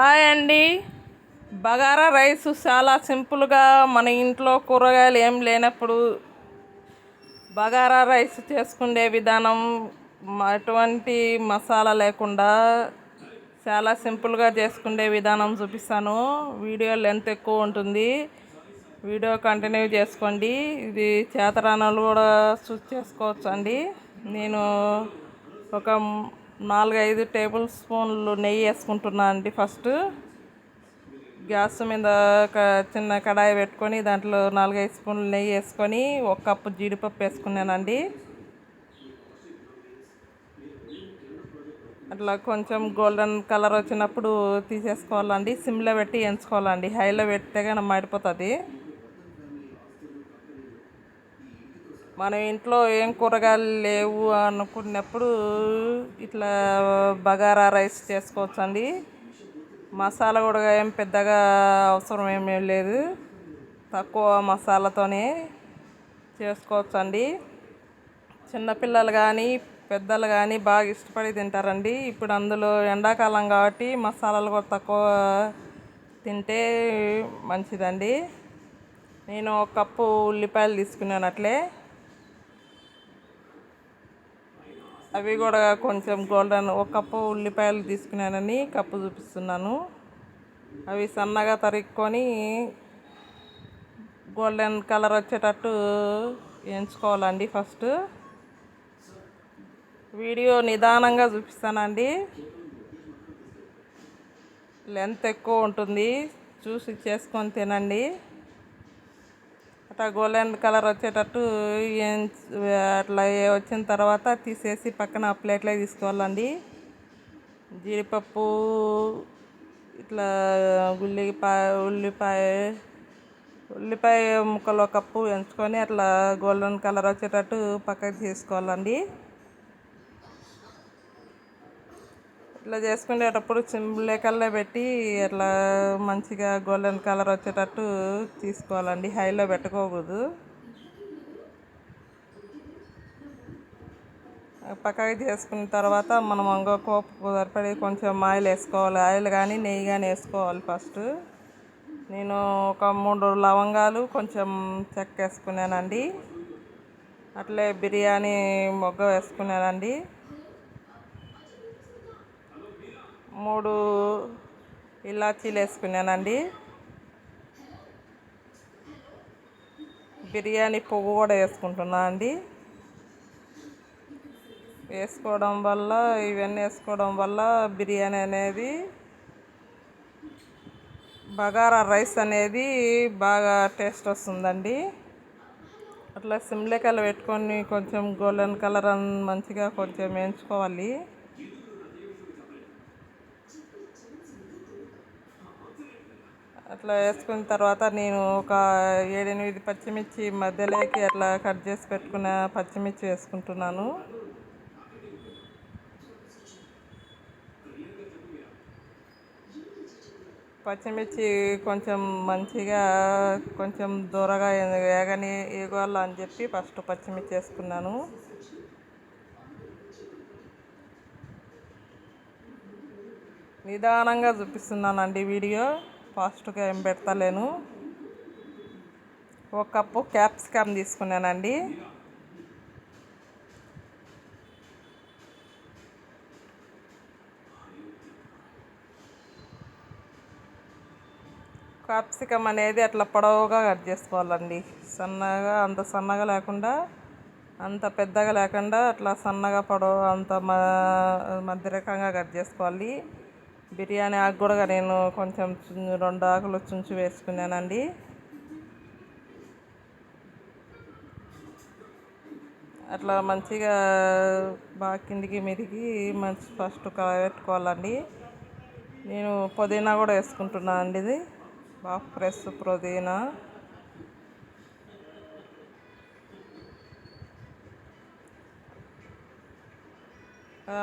Hi అండి. Bagara rice చాలా సింపుల్గా మన ఇంట్లో కూరగాయలు ఏం లేనప్పుడు బగారా రైస్ చేసుకునే విధానం ఎటువంటి మసాలా లేకుండా చాలా సింపుల్గా చేసుకునే విధానం చూపిస్తాను. వీడియో లెంత్ ఎక్కువ ఉంటుంది. వీడియో కంటిన్యూ చేసుకోండి. ఇది చేతరానాలు కూడా చూస్ చేసుకోవచ్చు అండి నేను ఒక నాలుగైదు టేబుల్ స్పూన్లు నెయ్యి వేసుకుంటున్నాను అండి ఫస్ట్. గ్యాస్ మీద ఒక చిన్న కడాయి పెట్టుకొని దాంట్లో నాలుగైదు స్పూన్లు నెయ్యి వేసుకొని ఒక కప్పు జీడిపప్పు వేసుకున్నానండి. అట్లా కొంచెం గోల్డెన్ కలర్ వచ్చినప్పుడు తీసేసుకోవాలండి. సిమ్లో పెట్టి ఎంచుకోవాలండి. హైలో పెడితే కానీ మాడిపోతుంది. మనం ఇంట్లో ఏం కూరగాయలు లేవు అనుకున్నప్పుడు ఇట్లా బగారా రైస్ చేసుకోవచ్చండి. మసాలా కూడా ఏం పెద్దగా అవసరం ఏమీ లేదు. తక్కువ మసాలాతోనే చేసుకోవచ్చండి. చిన్నపిల్లలు కానీ పెద్దలు కానీ బాగా ఇష్టపడి తింటారండి. ఇప్పుడు అందులో ఎండాకాలం కాబట్టి మసాలాలు కూడా తక్కువ తింటే మంచిదండి. నేను ఒక కప్పు ఉల్లిపాయలు తీసుకున్నాను అట్లే. అవి కూడా కొంచెం గోల్డెన్ ఒక కప్పు ఉల్లిపాయలు తీసుకున్నానని కప్పు చూపిస్తున్నాను. అవి సన్నగా తరుక్కొని గోల్డెన్ కలర్ వచ్చేటట్టు ఎంచుకోవాలండి ఫస్ట్ వీడియో నిదానంగా చూపిస్తానండి. లెంత్ ఎక్కువ ఉంటుంది. చూసి చేసుకొని తినండి. అట్లా గోల్డెన్ కలర్ వచ్చేటట్టు అట్లా వచ్చిన తర్వాత తీసేసి పక్కన ప్లేట్లో తీసుకోవాలండి. జీడిపప్పు ఇట్లా ఉల్లిపాయ ఉల్లిపాయ ఉల్లిపాయ ముక్కలు ఒక కప్పు ఎంచుకొని అట్లా గోల్డెన్ కలర్ వచ్చేటట్టు పక్కకి తీసుకోవాలండి. ఇట్లా చేసుకునేటప్పుడు చిమ్లేకల్లో పెట్టి అట్లా మంచిగా గోల్డెన్ కలర్ వచ్చేటట్టు తీసుకోవాలండి. హైలో పెట్టుకోకూడదు. పక్కకి చేసుకున్న తర్వాత మనం ఇంకో కోపు సరిపడి కొంచెం ఆయిల్ వేసుకోవాలి. ఆయిల్ కానీ నెయ్యి కానీ వేసుకోవాలి ఫస్ట్ నేను ఒక మూడు లవంగాలు కొంచెం చెక్క వేసుకున్నానండి అట్లే బిర్యానీ మొగ్గ వేసుకున్నానండి. మూడు ఇలాచీలు వేసుకున్నానండి బిర్యానీ పువ్వు కూడా వేసుకుంటున్నా అండి. వేసుకోవడం వల్ల ఇవన్నీ వేసుకోవడం వల్ల బిర్యానీ అనేది బగారా రైస్ అనేది బాగా టేస్ట్ వస్తుందండి. అట్లా సిమ్లేకలు పెట్టుకొని కొంచెం గోల్డెన్ కలర్ అని మంచిగా కొంచెం వేయించుకోవాలి. అట్లా వేసుకున్న తర్వాత నేను ఒక ఏడెనిమిది పచ్చిమిర్చి మధ్యలోకి అట్లా కట్ చేసి పెట్టుకున్న పచ్చిమిర్చి వేసుకుంటున్నాను. పచ్చిమిర్చి కొంచెం మంచిగా కొంచెం దూరగా వేగని వేగాల అని చెప్పి ఫస్ట్ పచ్చిమిర్చి వేసుకున్నాను. నిదానంగా చూపిస్తున్నానండి వీడియో. ఫాస్ట్గా ఏం పెడతలేను. ఒక కప్పు క్యాప్సికమ్ తీసుకున్నానండి. క్యాప్సికమ్ అనేది అట్లా పొడవుగా కట్ చేసుకోవాలండి. సన్నగా అంత సన్నగా లేకుండా అంత పెద్దగా లేకుండా అట్లా సన్నగా పొడవు అంత మ మధ్య రకంగా కట్ చేసుకోవాలి. బిర్యానీ ఆకు కూడా నేను కొంచెం రెండు ఆకులు చుంచి వేసుకున్నానండి. అట్లా మంచిగా బాగా కిందికి మెరిగి మంచి ఫస్ట్ కలబెట్టుకోవాలండి నేను పుదీనా కూడా వేసుకుంటున్నాను అండి ఇది. బాగా ఫ్రెష్ పుదీనా.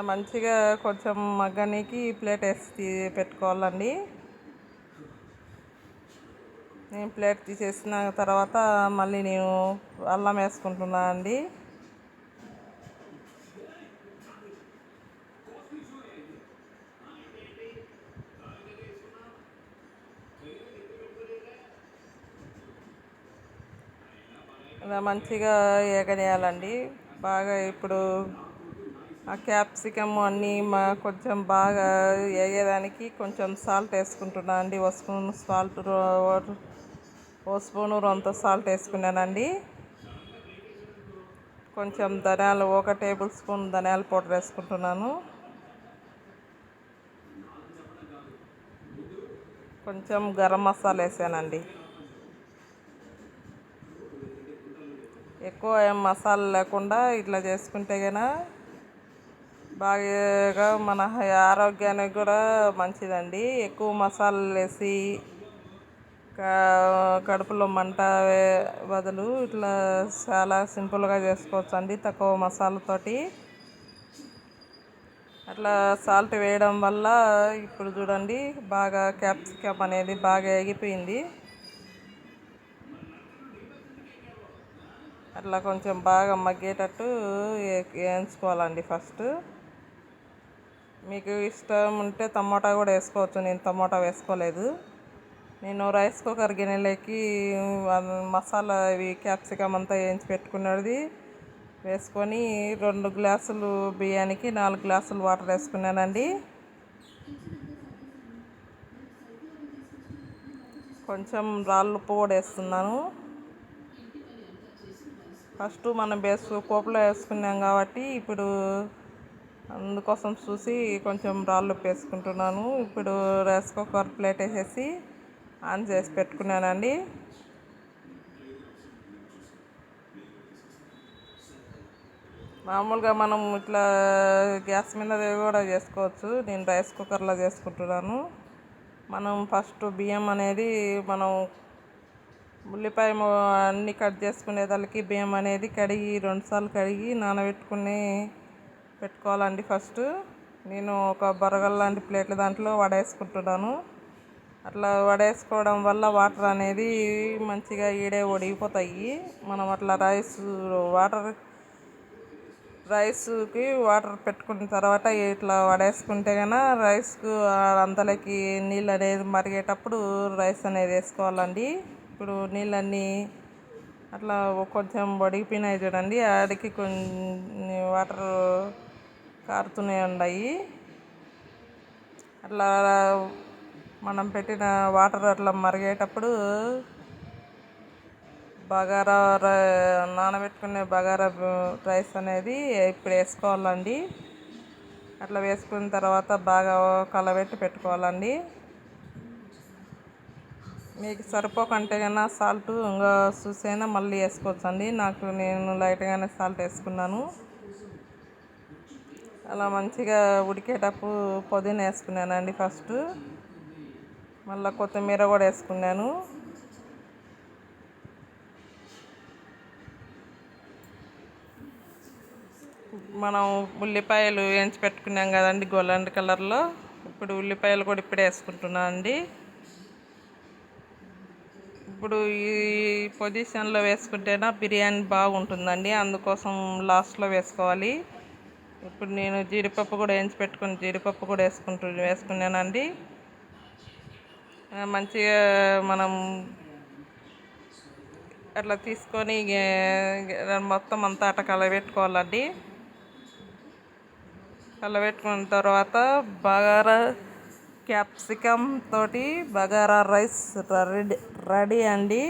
మంచిగా కొంచెం మగ్గనికి ప్లేట్ వేసి పెట్టుకోవాలండి. నేను ప్లేట్ తీసేసిన తర్వాత మళ్ళీ నేను అల్లం వేసుకుంటున్నా అండి. ఇలా మంచిగా ఏగనేయాలండి. బాగా ఇప్పుడు ఆ క్యాప్సికమ్ అన్నీ మా కొంచెం బాగా వేగేదానికి కొంచెం సాల్ట్ వేసుకుంటున్నా అండి. ఒక స్పూన్ సాల్ట్ ఓ స్పూన్ రొంత సాల్ట్ వేసుకున్నానండి. కొంచెం ధనియాలు ఒక టేబుల్ స్పూన్ ధనియాల పౌడర్ వేసుకుంటున్నాను. కొంచెం గరం మసాలా వేసానండి. ఎక్కువ ఏం మసాలా లేకుండా ఇట్లా చేసుకుంటే కనుక బాగా మన ఆరోగ్యానికి కూడా మంచిదండి. ఎక్కువ మసాలాలు వేసి కడుపులో మంట బదులు ఇట్లా చాలా సింపుల్గా చేసుకోవచ్చు అండి తక్కువ మసాలాతోటి అట్లా సాల్ట్ వేయడం వల్ల ఇప్పుడు చూడండి బాగా క్యాప్సికమ్ అనేది బాగా ఎగిపోయింది. అట్లా కొంచెం బాగా మగ్గేటట్టు వేయించుకోవాలండి ఫస్ట్. మీకు ఇష్టం ఉంటే టమాటా కూడా వేసుకోవచ్చు. నేను టమోటా వేసుకోలేదు. నేను రైస్ కుక్కర్ గిన్నెలోకి మసాలా ఇవి క్యాప్సికమ్ అంతా వేయించి పెట్టుకున్నది వేసుకొని రెండు గ్లాసులు బియ్యానికి నాలుగు గ్లాసులు వాటర్ వేసుకున్నానండి. కొంచెం రాళ్ళు ఉప్పు కూడా వేస్తున్నాను. ఫస్ట్ మనం బేస్ కోపలో వేసుకున్నాం కాబట్టి ఇప్పుడు అందుకోసం చూసి కొంచెం రాళ్ళు వేసుకుంటున్నాను ఇప్పుడు రైస్ కుక్కర్ ప్లేట్ వేసేసి ఆన్ చేసి పెట్టుకున్నానండి. మామూలుగా మనం ఇట్లా గ్యాస్ మీద కూడా చేసుకోవచ్చు. నేను రైస్ కుక్కర్లో చేసుకుంటున్నాను. మనం ఫస్ట్ బియ్యం అనేది మనం ఉల్లిపాయ అన్నీ కట్ చేసుకునేదానికి బియ్యం అనేది కడిగి రెండుసార్లు కడిగి నానబెట్టుకుని పెట్టుకోవాలండి ఫస్ట్. నేను ఒక బరగల్ లాంటి ప్లేట్ల దాంట్లో వడేసుకుంటున్నాను. అట్లా వడేసుకోవడం వల్ల వాటర్ అనేది మంచిగా ఈడే ఒడిగిపోతాయి. మనం అట్లా రైస్ వాటర్ రైస్కి వాటర్ పెట్టుకున్న తర్వాత ఇట్లా వడేసుకుంటే కన్నా రైస్కు అంతలోకి నీళ్ళు అనేది మరిగేటప్పుడు రైస్ అనేది వేసుకోవాలండి. ఇప్పుడు నీళ్ళన్నీ అట్లా కొంచెం వడిగిపోయినాయి చూడండి. ఆడికి కొన్ని వాటర్ కారుతూనే ఉన్నాయి అట్లా మనం పెట్టిన వాటర్ అట్లా మరిగేటప్పుడు బగారా నానబెట్టుకునే బగారా రైస్ అనేది ఇప్పుడు వేసుకోవాలండి. అట్లా వేసుకున్న తర్వాత బాగా కలబెట్టి పెట్టుకోవాలండి. మీకు సరిపోకంటే కన్నా సాల్ట్ ఇంకా చూసైనా మళ్ళీ వేసుకోవచ్చండి. నాకు నేను లైట్గానే సాల్ట్ వేసుకున్నాను. అలా మంచిగా ఉడికేటప్పుడు పుదీనా వేసుకున్నానండి ఫస్ట్. మళ్ళీ కొత్తిమీర కూడా వేసుకున్నాను. మనం ఉల్లిపాయలు వేయించి పెట్టుకున్నాం కదండి గోల్డెన్ కలర్లో. ఇప్పుడు ఉల్లిపాయలు కూడా ఇప్పుడే వేసుకుంటున్నాను అండి. ఇప్పుడు ఈ పొజిషన్లో వేసుకుంటేనా బిర్యానీ బాగుంటుందండి. అందుకోసం లాస్ట్లో వేసుకోవాలి. ఇప్పుడు నేను జీడిపప్పు కూడా వేయించి పెట్టుకుని జీడిపప్పు కూడా వేసుకుంటు వేసుకున్నానండి. మంచిగా మనం అట్లా తీసుకొని మొత్తం అంతా అట్లా కలబెట్టుకోవాలండి. కలబెట్టుకున్న తర్వాత బగారా క్యాప్సికమ్ తోటి బగారా రైస్ రెడీ రెడీ అండి.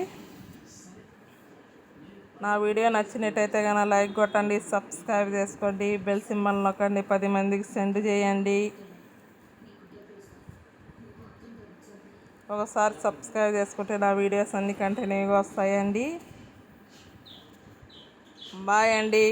నా వీడియో నచ్చినట్టయితే కనుక లైక్ కొట్టండి సబ్స్క్రైబ్ చేసుకోండి బెల్ సింబల్ నొక్కండి పది మందికి సెండ్ చేయండి. ఒకసారి సబ్స్క్రైబ్ చేసుకుంటే నా వీడియోస్ అన్ని కంటిన్యూగా వస్తాయండి. బాయ్ అండి.